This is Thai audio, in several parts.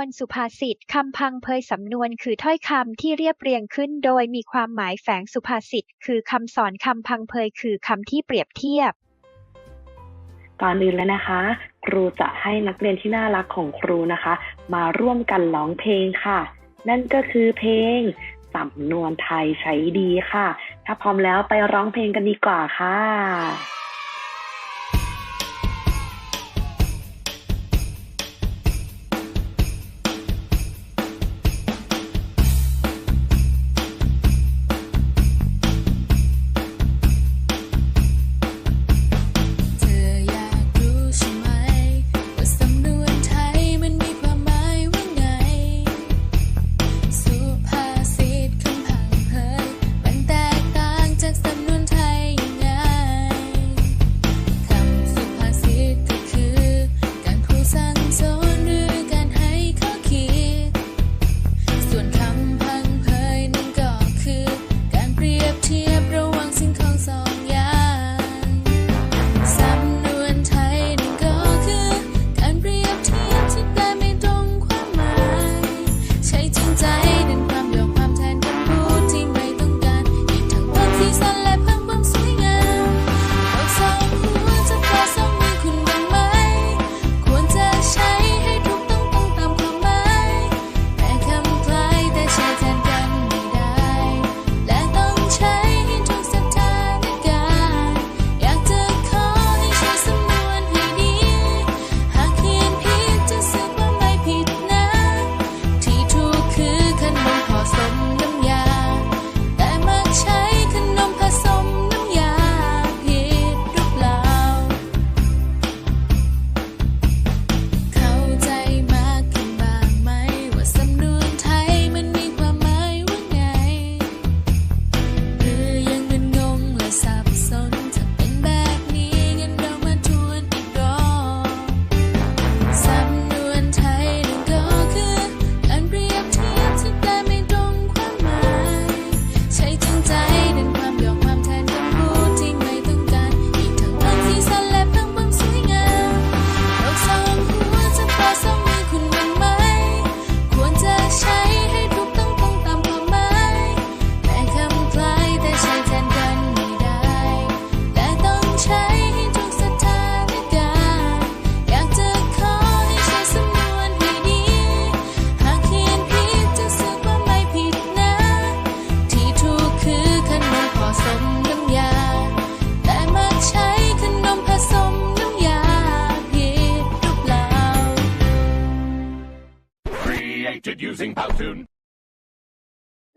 ำนวนสุภาษิตคำพังเพยสำนวนคือถ้อยคำที่เรียบเรียงขึ้น โดยมีความหมายแฝงสุภาษิตคือคำสอนคำพังเพยคือคำที่เปรียบเทียบ ก่อนอื่นเลยนะคะ ครูจะให้นักเรียนที่น่ารักของครูนะคะ มาร่วมกันร้องเพลงค่ะ นั่นก็คือเพลงสำนวนไทยใช้ดีค่ะ ถ้าพร้อมแล้วไปร้องเพลงกันดีกว่าค่ะ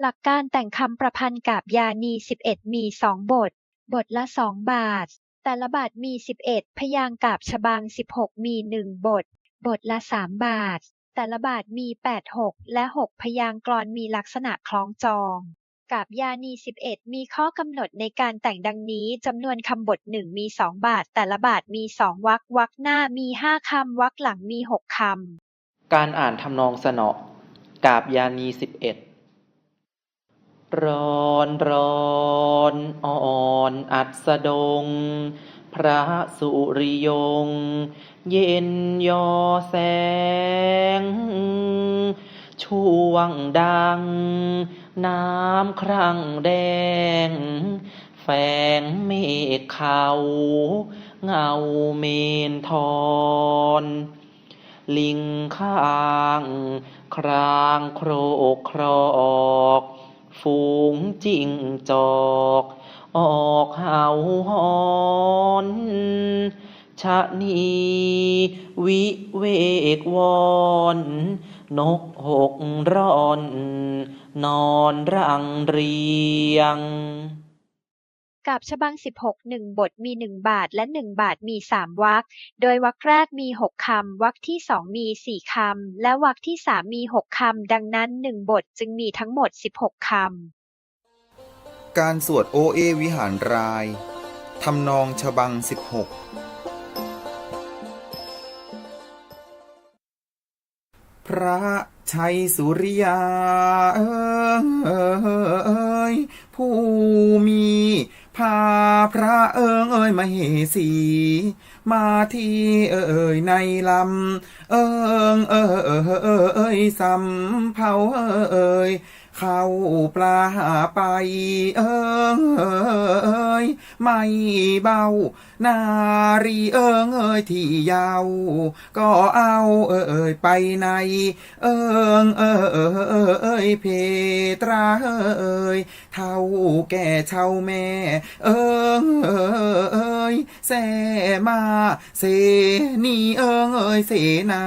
หลักการแต่งคำประพันธ์กับยานี11มี2บท บทละ2บาท แต่ละบาทมี11พยางค์กับฉบัง16มี1บท บทละ3บาท แต่ละบาทมี8 6และ6พยางค์กลอนมีลักษณะคล้องจองกับยานี 11 มีข้อกำหนดในการแต่งดังนี้จำนวนคำบทหนึ่งมี 2 บาท แต่ละบาทมี 2วรรควรรคหน้ามี 5คำวรรคหลังมี 6คำ การอ่านทำนองสนอ กาบยานีสิบเอ็ดร้อนร้อนอ่อนอัสดง พระสุริยง เย็นยอแสง ช่วงดัง น้ำครั่งแดง แฝงเมฆเขา เงาเมนทอน ลิงข้าง ครางโครกครอกฝูงจิงจอก ออกเห่าหอนชะนีวิเวกวอนนกหกร่อน นอนรังเรียง กับฉบัง16 1บทมี1บาทและ1บาทมี3วรรค โดยวรรคแรกมี6คำวรรคที่2มี4คำ และวรรคที่3มี6คำ ดังนั้น1บทจึงมีทั้งหมด16คำ การสวดโอเอวิหารรายทำนองฉบัง16พระชัยสุริยาเอยผู้มี พาพระเอิงเอ่ยมาเหสี มาที่เอ่ยในลำ เอิงเอ่ยเอ่ยสำเภาเอ่ย เข้าปลาไป เอิงเอยไม่เบา นารีเอิงเอยที่ยาว ก็เอาเอยไปใน เอิงเอยเพตราเอยเท่าแก่เช่าแม่ เอิงเอยแสมาเสนีเอิงเอยเสนา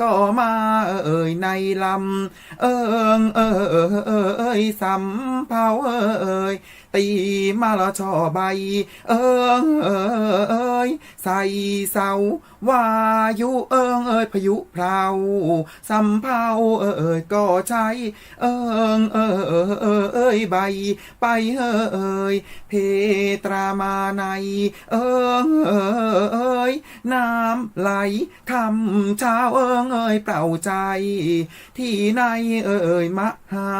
ก็มาเอ่ยในลำเอิงเอยสำเภาเอยตีมาละช่อใบ เอิงเอ้ยใส่เสาวายุเอิงเอ้ยพายุพราสำเภาเอ้ยก็ใช้ เอิงเอ้ยใบ ไปเอ้ยเพตรามาใน เอิงเอ้ยน้ำไหลคำช้าเอิงเอ้ยเปล่าใจ ที่ในเอ่ยมหา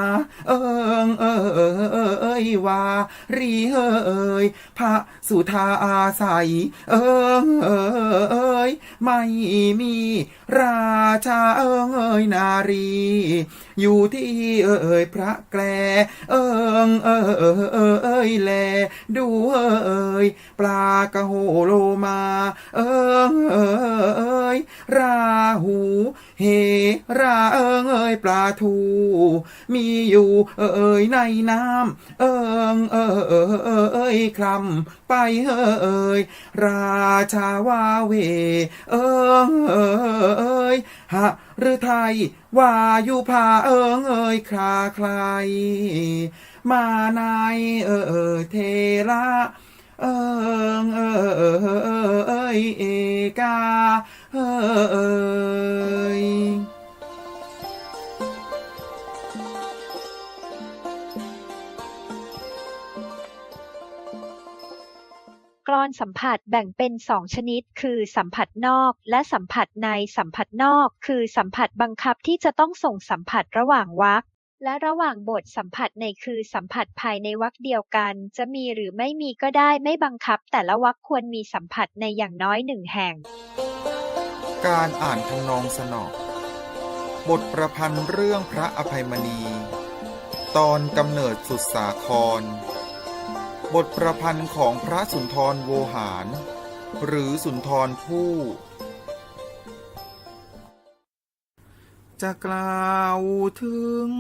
เอิงเอ่ยว่ารีเอ่ยพระสุธาอาศัย เอิงเอ่ยไม่มี ราชาเอิงเอ่ยนารี อยู่ที่เอ่ยพระแกลเอิงเอ่ยแล ดูเอ่ยปลากระโหโลมา เอิงเอ่ยราหูเฮราเอิงเอ่ยปลาทู มีอยู่เอ่ยในน้ำเอิงเอ่ยคลำไปเอ่ยราชาวาเว เอิงเอ่ยหะหรือไทยวายู่พาเอิงเอ่ยคลาใคร มาในเอ่ยเทระเอิงเอยเอกาเอย รอนสัมผัสแบ่งเป็นสองชนิด คือสัมผัสนอกและสัมผัสในสัมผัสนอก คือสัมผัสบังคับที่จะต้องส่งสัมผัสระหว่างวรรคและระหว่างบทสัมผัสในคือสัมผัสภายในวรรคเดียวกัน จะมีหรือไม่มีก็ได้ไม่บังคับ แต่ละวรรคควรมีสัมผัสในอย่างน้อยหนึ่งแห่ง การอ่านทำนองสนอบทประพันธ์เรื่องพระอภัยมณี ตอนกำเนิดสุดสาคร บทประพันธ์ของพระสุนทรโวหาร หรือสุนทรผู้ จะกล่าวถึง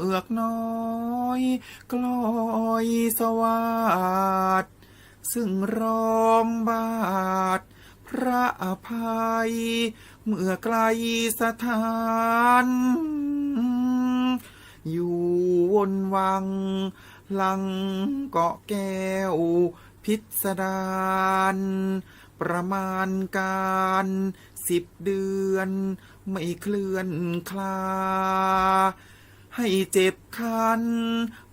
เอือกน้อย กลอยสวัสดซึ่งร้องบาท พระอภัย เมื่อไกลสถานอยู่วนวัง ลังเกาะแก้ว พิสดารประมาณการสิบเดือน ไม่เคลื่อนคลา ให้เจ็บคัน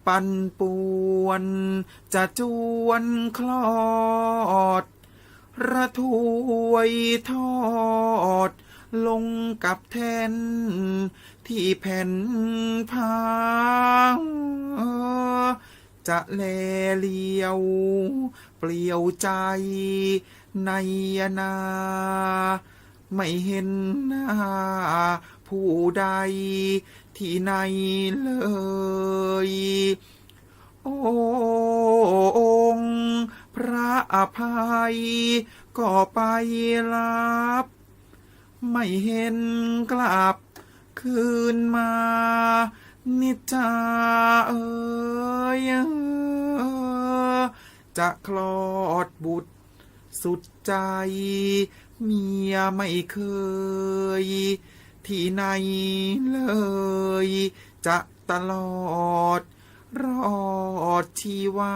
ปั่นป่วน จะจวนคลอด ระถวยทอด ลงกับแทน ที่แผ่นผ้าจะแลเลียว เปลี่ยวใจในนา ไม่เห็นหน้า ผู้ใดที่ไหนเลย โอ้องค์พระอภัย ก็ไปรับ ไม่เห็นกลับคืนมานิจาเอ่ยจะคลอดบุตรสุดใจ เมียไม่เคย ที่ไหนเลย จะตลอด รอดชีวา